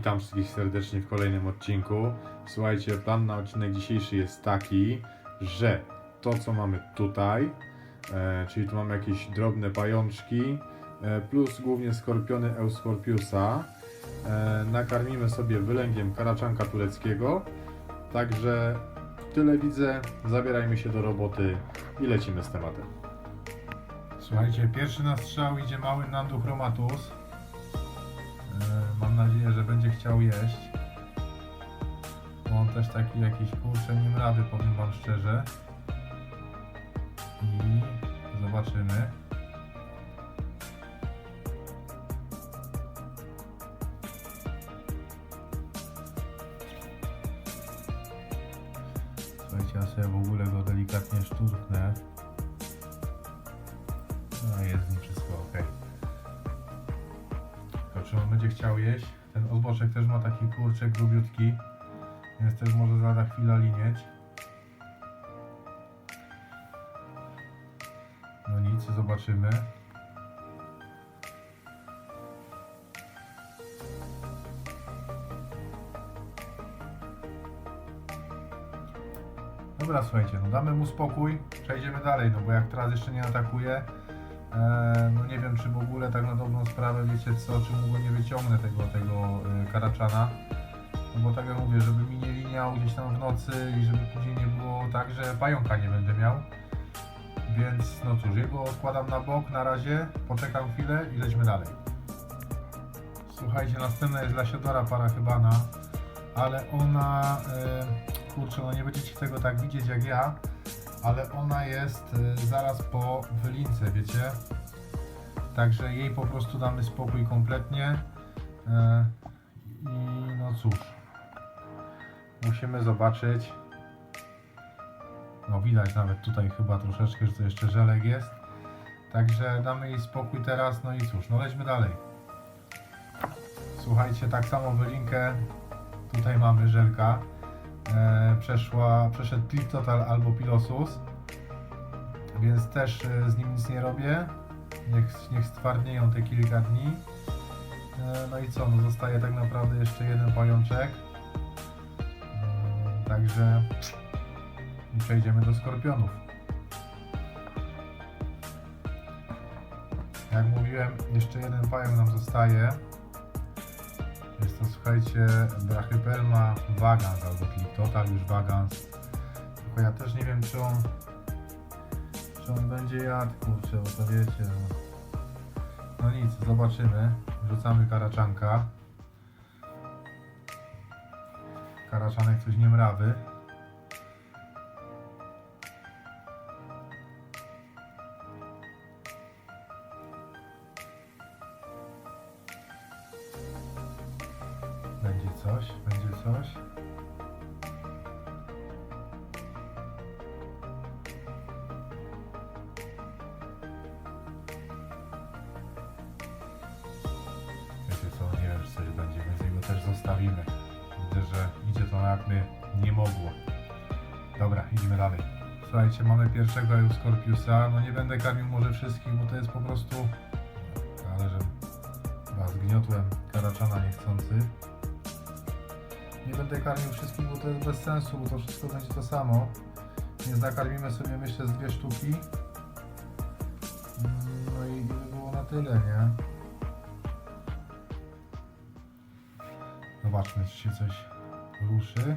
Witam wszystkich serdecznie w kolejnym odcinku. Słuchajcie, plan na odcinek dzisiejszy jest taki, że to co mamy tutaj, e, czyli tu mamy jakieś drobne pajączki, e, plus głównie skorpiony Euscorpiusa, e, nakarmimy sobie wylęgiem karaczanka tureckiego. Także tyle widzę, zabierajmy się do roboty i lecimy z tematem. Słuchajcie, pierwszy na strzał idzie mały Nandu Chromatus. E, Mam nadzieję, że będzie chciał jeść. Bo on też taki jakiś kurczę nim rady, powiem wam szczerze. I zobaczymy. Słuchajcie, ja sobie w ogóle go delikatnie szturchnę. Czy on będzie chciał jeść? Ten odboczek też ma taki kurczek grubiutki, więc też może za lada chwila linieć. No nic, zobaczymy. Dobra, słuchajcie, no damy mu spokój, przejdziemy dalej, no bo jak teraz jeszcze nie atakuje, no nie wiem czy w ogóle tak na dobrą sprawę, wiecie co, czy mu go nie wyciągnę tego, tego e, karaczana, no bo tak jak mówię, żeby mi nie liniał gdzieś tam w nocy i żeby później nie było tak, że pająka nie będę miał, więc no cóż, jego odkładam na bok na razie, poczekam chwilę i lećmy dalej. Słuchajcie, następna jest Lasiodora Parachybana, ale ona, e, kurczę, no nie będziecie tego tak widzieć jak ja, ale ona jest e, zaraz po wylince, wiecie? Także jej po prostu damy spokój kompletnie. E, I no cóż, musimy zobaczyć. No widać nawet tutaj chyba troszeczkę, że to jeszcze żelek jest. Także damy jej spokój teraz, no i cóż, no lećmy dalej. Słuchajcie, tak samo wylinkę tutaj mamy żelka. E, przeszła, przeszedł Cliff Total albo Pilosus, więc też e, z nim nic nie robię. Niech, niech stwardnieją te kilka dni. E, no i co, no zostaje tak naprawdę jeszcze jeden pajączek. Także przejdziemy do skorpionów. Jak mówiłem, jeszcze jeden pająk nam zostaje. Jest to, słuchajcie, Brachypelma Vagans albo Clip Total już Vagans. Tylko ja też nie wiem, czy on, czy on będzie jadł, kurczę, bo to wiecie. No, no nic, zobaczymy. Rzucamy karaczanka. Karaczanek coś nie mrawy. Idzie to jak my nie mogło. Dobra, idziemy dalej. Słuchajcie, mamy pierwszego Euscorpiusa. No nie będę karmił może wszystkich, bo to jest po prostu... Ale że chyba zgniotłem karaczana niechcący. Nie będę karmił wszystkich, bo to jest bez sensu, bo to wszystko będzie to samo. Więc nakarmimy sobie myślę z dwie sztuki. Mm, No i by było na tyle, nie? Zobaczmy, czy się coś ruszy.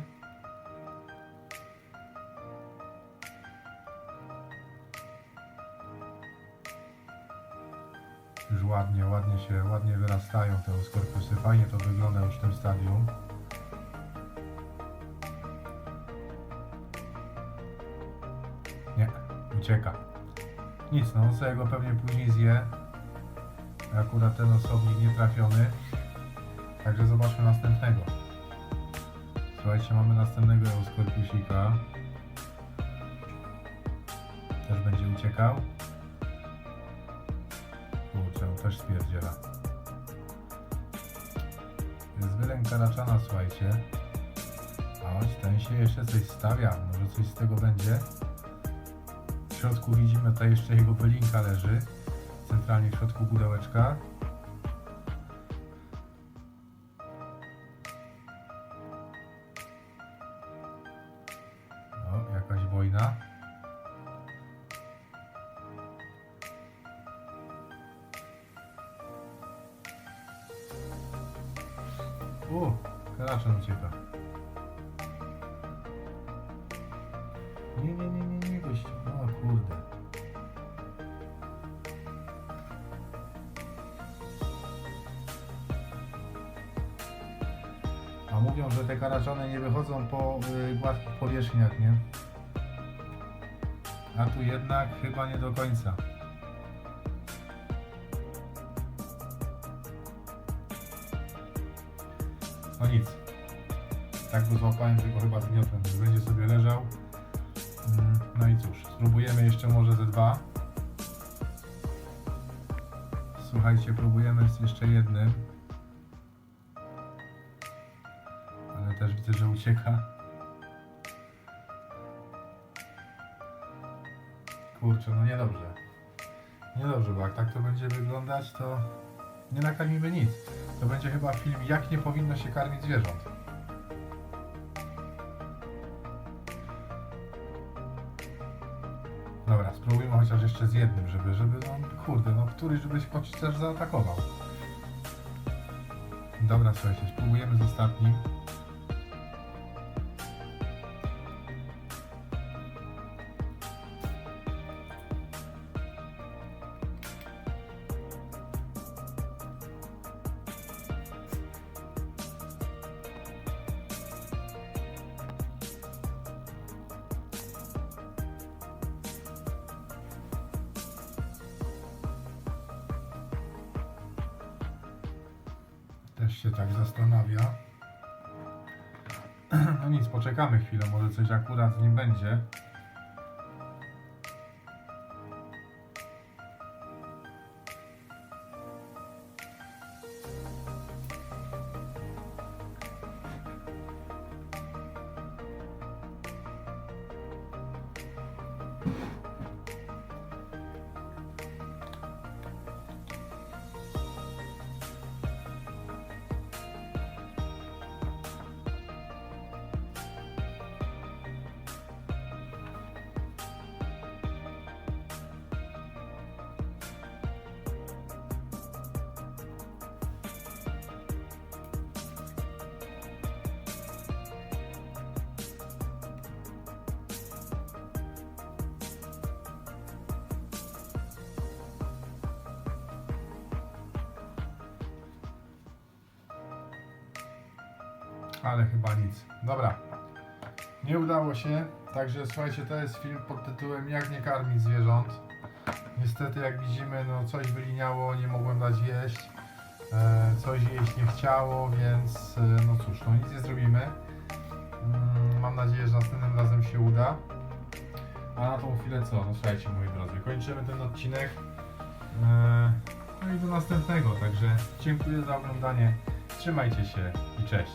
Już ładnie, ładnie się, ładnie wyrastają te skorpiusy. Fajnie to wygląda już w tym stadium. Nie, ucieka. Nic, no on sobie go pewnie później zje. Akurat ten osobnik nie trafiony. Także zobaczmy następnego. Słuchajcie, mamy następnego Euskorpiusika. Też będzie uciekał. Kurczę, on też spierdziela. Jest wylęk karaczana, słuchajcie. Chodź, ten się jeszcze coś stawia. Może coś z tego będzie. W środku widzimy tutaj jeszcze jego bylinka leży. Centralnie w środku pudełeczka. U, karaczan ucieka. Nie, nie, nie, nie, nie, gościu. O kurde. A mówią, że te karaczany nie wychodzą po y, gładkich powierzchniach, nie? A tu jednak chyba nie do końca. Nic. Tak go złapałem, że go chyba zgniotłem. Będzie sobie leżał. Mm, No i cóż, spróbujemy jeszcze może ze dwa. Słuchajcie, próbujemy z jeszcze jednym. Ale też widzę, że ucieka. Kurczę, no niedobrze. Niedobrze, bo jak tak to będzie wyglądać, to nie nakarmimy nic. To będzie chyba film, jak nie powinno się karmić zwierząt. Dobra, spróbujmy chociaż jeszcze z jednym, żeby, żeby, no kurde, no któryś, żebyś choć też zaatakował. Dobra, słuchajcie, spróbujemy z ostatnim. Się tak zastanawia. No nic, poczekamy chwilę, może coś akurat z nim będzie. Ale chyba nic. Dobra. Nie udało się. Także słuchajcie, to jest film pod tytułem Jak nie karmić zwierząt. Niestety jak widzimy, no coś wyliniało, nie mogłem dać jeść. E, coś jeść nie chciało, więc e, no cóż, no nic nie zrobimy. Mm, mam nadzieję, że następnym razem się uda. A na tą chwilę co? No słuchajcie moi drodzy, kończymy ten odcinek. E, no i do następnego, także dziękuję za oglądanie. Trzymajcie się i cześć.